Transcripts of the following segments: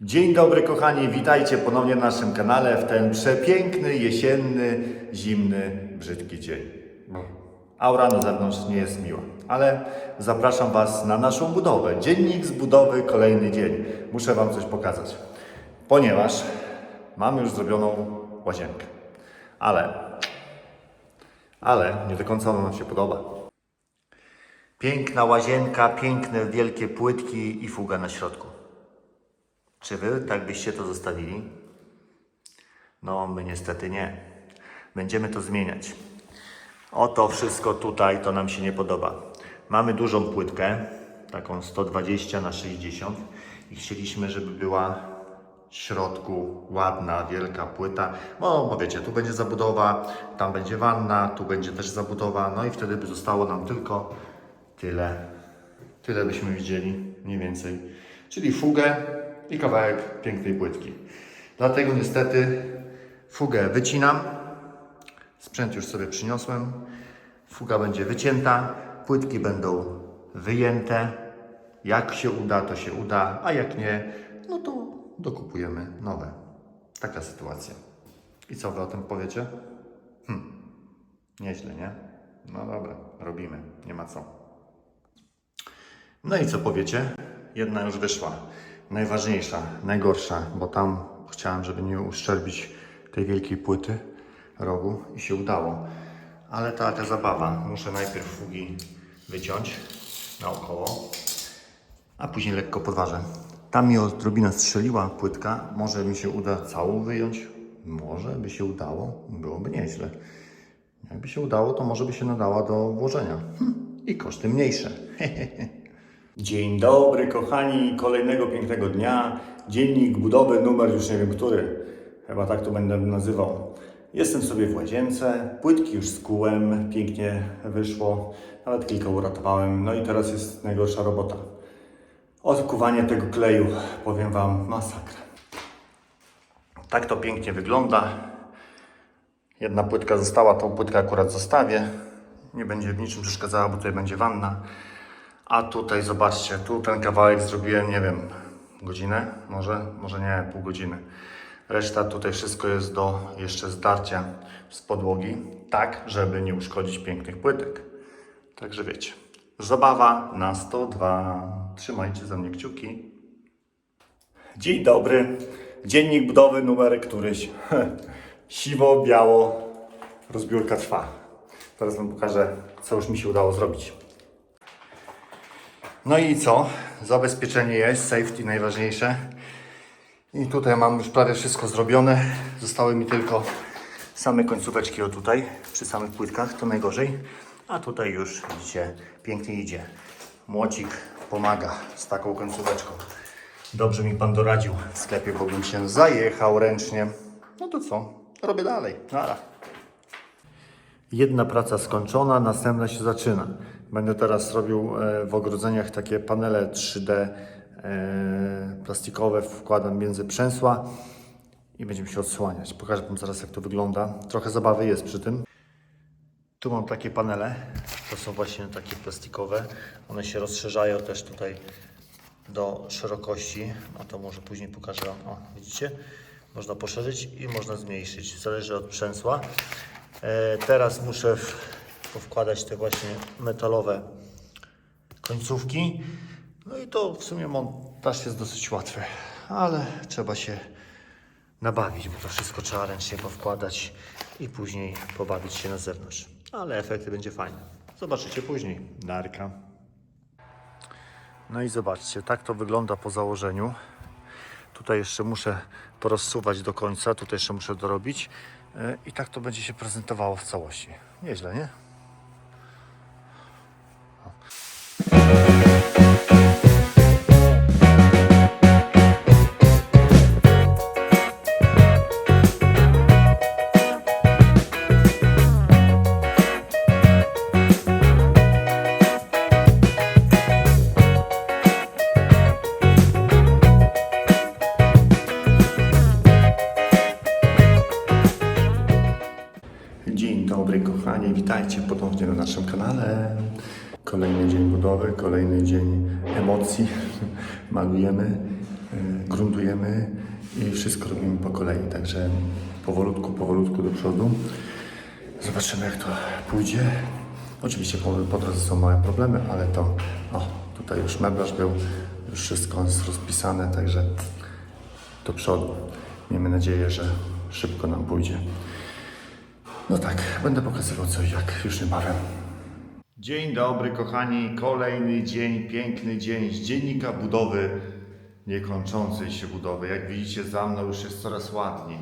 Dzień dobry kochani, witajcie ponownie na naszym kanale w ten przepiękny, jesienny, zimny, brzydki dzień. Aura na zewnątrz nie jest miła, ale zapraszam Was na naszą budowę. Dziennik z budowy, kolejny dzień. Muszę Wam coś pokazać, ponieważ mamy już zrobioną łazienkę. Ale, ale nie do końca ona nam się podoba. Piękna łazienka, piękne, wielkie płytki i fuga na środku. Czy wy tak byście to zostawili? No, my niestety nie. Będziemy to zmieniać. Oto wszystko tutaj, to nam się nie podoba. Mamy dużą płytkę, taką 120 na 60 i chcieliśmy, żeby była w środku ładna, wielka płyta. No, bo wiecie, tu będzie zabudowa, tam będzie wanna, tu będzie też zabudowa, no i wtedy by zostało nam tylko tyle. Tyle byśmy widzieli, mniej więcej. Czyli fugę i kawałek pięknej płytki. Dlatego niestety fugę wycinam. Sprzęt już sobie przyniosłem. Fuga będzie wycięta, płytki będą wyjęte. Jak się uda, to się uda, a jak nie, no to dokupujemy nowe. Taka sytuacja. I co wy o tym powiecie? Hm, nieźle, nie? No dobra, robimy, nie ma co. No i co powiecie? Jedna już wyszła. Najważniejsza, najgorsza, bo tam chciałem, żeby nie uszczerbić tej wielkiej płyty rogu i się udało. Ale ta, ta zabawa. Muszę najpierw fugi wyciąć naokoło, a później lekko podważę. Tam mi odrobinę strzeliła płytka. Może mi się uda całą wyjąć? Może by się udało. Byłoby nieźle. Jakby się udało, to może by się nadała do włożenia. Hm, I koszty mniejsze. Dzień dobry, kochani, kolejnego pięknego dnia. Dziennik budowy, numer już nie wiem który. Chyba tak to będę nazywał. Jestem sobie w łazience, płytki już skułem, pięknie wyszło, nawet kilka uratowałem. No i teraz jest najgorsza robota. Odkuwanie tego kleju, powiem Wam, masakra. Tak to pięknie wygląda. Jedna płytka została, tą płytkę akurat zostawię. Nie będzie w niczym przeszkadzała, bo tutaj będzie wanna. A tutaj zobaczcie, tu ten kawałek zrobiłem, nie wiem, godzinę, może, może nie, pół godziny. Reszta tutaj wszystko jest do jeszcze zdarcia z podłogi, tak, żeby nie uszkodzić pięknych płytek. Także wiecie, zabawa na 102. Trzymajcie za mnie kciuki. Dzień dobry. Dziennik budowy numer któryś. Siwo, biało. Rozbiórka trwa. Teraz Wam pokażę, co już mi się udało zrobić. No i co? Zabezpieczenie jest, safety najważniejsze. I tutaj mam już prawie wszystko zrobione. Zostały mi tylko same końcóweczki o tutaj, przy samych płytkach, to najgorzej. A tutaj już widzicie, pięknie idzie. Młocik pomaga z taką końcóweczką. Dobrze mi Pan doradził w sklepie, bo bym się zajechał ręcznie. No to co? Robię dalej. Nara. Jedna praca skończona, następna się zaczyna. Będę teraz robił e, w ogrodzeniach takie panele 3D e, plastikowe, wkładam między przęsła i będziemy się odsłaniać. Pokażę Wam zaraz jak to wygląda. Trochę zabawy jest przy tym. Tu mam takie panele, to są właśnie takie plastikowe. One się rozszerzają też tutaj do szerokości. No to może później pokażę Wam. O, widzicie? Można poszerzyć i można zmniejszyć. Zależy od przęsła. E, teraz muszę powkładać te właśnie metalowe końcówki. No i to w sumie montaż jest dosyć łatwy, ale trzeba się nabawić, bo to wszystko trzeba ręcznie powkładać i później pobawić się na zewnątrz. Ale efekty będzie fajny. Zobaczycie później. Narka. No i zobaczcie, tak to wygląda po założeniu. Tutaj jeszcze muszę to rozsuwać do końca, tutaj jeszcze muszę dorobić. E, I tak to będzie się prezentowało w całości. Nieźle, nie? Kolejny dzień budowy, kolejny dzień emocji. Malujemy. E, gruntujemy i wszystko robimy po kolei, także powolutku, powolutku do przodu. Zobaczymy jak to pójdzie. Oczywiście po, po drodze są małe problemy, ale to o, tutaj już meblarz był, już wszystko jest rozpisane, także do przodu. Miejmy nadzieję, że szybko nam pójdzie. No tak, będę pokazywał co i jak już niebawem. Dzień dobry, kochani. Kolejny dzień, piękny dzień z dziennika budowy, niekończącej się budowy. Jak widzicie, za mną już jest coraz ładniej,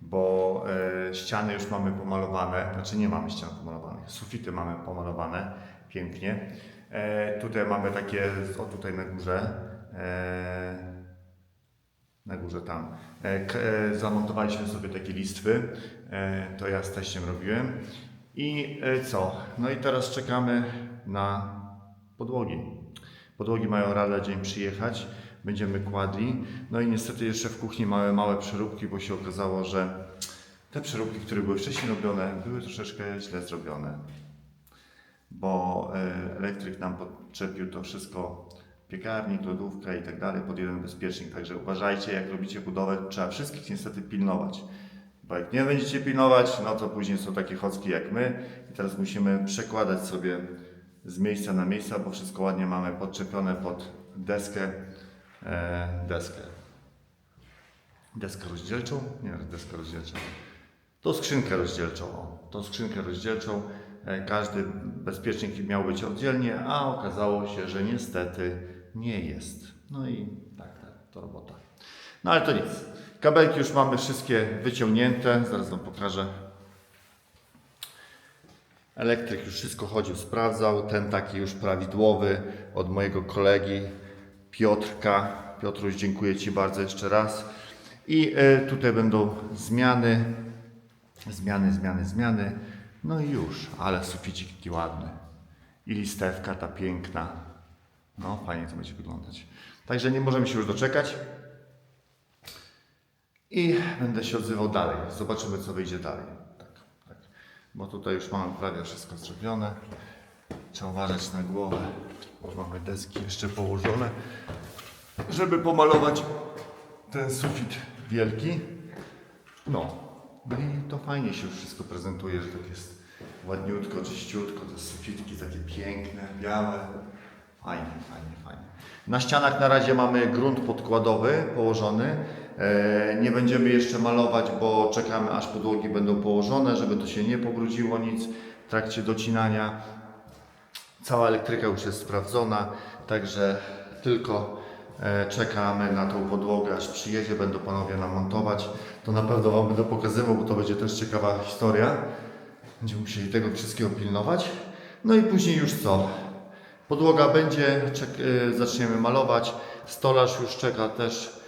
bo e, ściany już mamy pomalowane. Znaczy, nie mamy ścian pomalowanych, sufity mamy pomalowane pięknie. E, tutaj mamy takie, o tutaj na górze. E, na górze tam. E, e, Zamontowaliśmy sobie takie listwy. E, To ja z teściem robiłem. I e, co? No i teraz czekamy na podłogi. Podłogi mają rada dzień przyjechać. Będziemy kładli. No i niestety jeszcze w kuchni małe, małe przeróbki, bo się okazało, że te przeróbki, które były wcześniej robione, były troszeczkę źle zrobione bo e, elektryk nam podczepił to wszystko, piekarnik, lodówka i tak dalej pod jeden bezpiecznik. Także uważajcie, jak robicie budowę, trzeba wszystkich niestety pilnować. Bo jak nie będziecie pilnować, no to później są takie chocki jak my i teraz musimy przekładać sobie z miejsca na miejsca, bo wszystko ładnie mamy podczepione pod deskę, e, deskę. Deskę rozdzielczą? Nie, deskę rozdzielczą. To skrzynkę rozdzielczą. O, to skrzynkę rozdzielczą. E, Każdy bezpiecznik miał być oddzielnie, a okazało się, że niestety nie jest. No i tak, tak, to robota. No ale to nic. Kabelki już mamy wszystkie wyciągnięte. Zaraz Wam pokażę. Elektryk już wszystko chodził, sprawdzał. Ten taki już prawidłowy od mojego kolegi Piotrka. Piotruś, dziękuję Ci bardzo jeszcze raz. I e, tutaj będą zmiany. Zmiany, zmiany, zmiany. No i już, ale suficik taki ładny. I listewka ta piękna. No, fajnie to będzie wyglądać. Także nie możemy się już doczekać. I będę się odzywał dalej. Zobaczymy, co wyjdzie dalej. Tak, tak. Bo tutaj już mamy prawie wszystko zrobione. Trzeba uważać na głowę. Bo mamy deski jeszcze położone, żeby pomalować ten sufit wielki. No. No i to fajnie się już wszystko prezentuje, że tak jest ładniutko, czyściutko, te sufitki takie piękne, białe. Fajnie, fajnie, fajnie. Na ścianach na razie mamy grunt podkładowy położony. E, nie będziemy jeszcze malować, bo czekamy aż podłogi będą położone, żeby to się nie pobrudziło nic w trakcie docinania. Cała elektryka już jest sprawdzona, także tylko e, czekamy na tą podłogę, aż przyjedzie, będą panowie nam montować. To na pewno Wam będę pokazywał, bo to będzie też ciekawa historia. Będziemy musieli tego wszystkiego pilnować. No i później już co? Podłoga będzie, e, zaczniemy malować. Stolarz już czeka też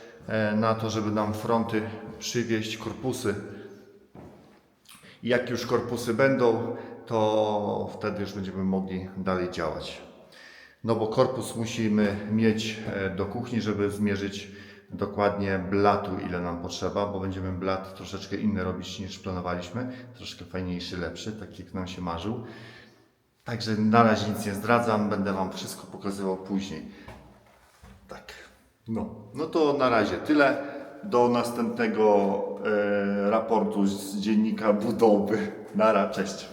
na to, żeby nam fronty przywieźć, korpusy. I jak już korpusy będą, to wtedy już będziemy mogli dalej działać. No bo korpus musimy mieć e, do kuchni, żeby zmierzyć dokładnie blatu, ile nam potrzeba, bo będziemy blat troszeczkę inny robić niż planowaliśmy. Troszkę fajniejszy, lepszy, tak jak nam się marzył. Także na razie nic nie zdradzam, będę Wam wszystko pokazywał później. No, no to na razie tyle. Do następnego e, raportu z dziennika budowy. Nara, cześć.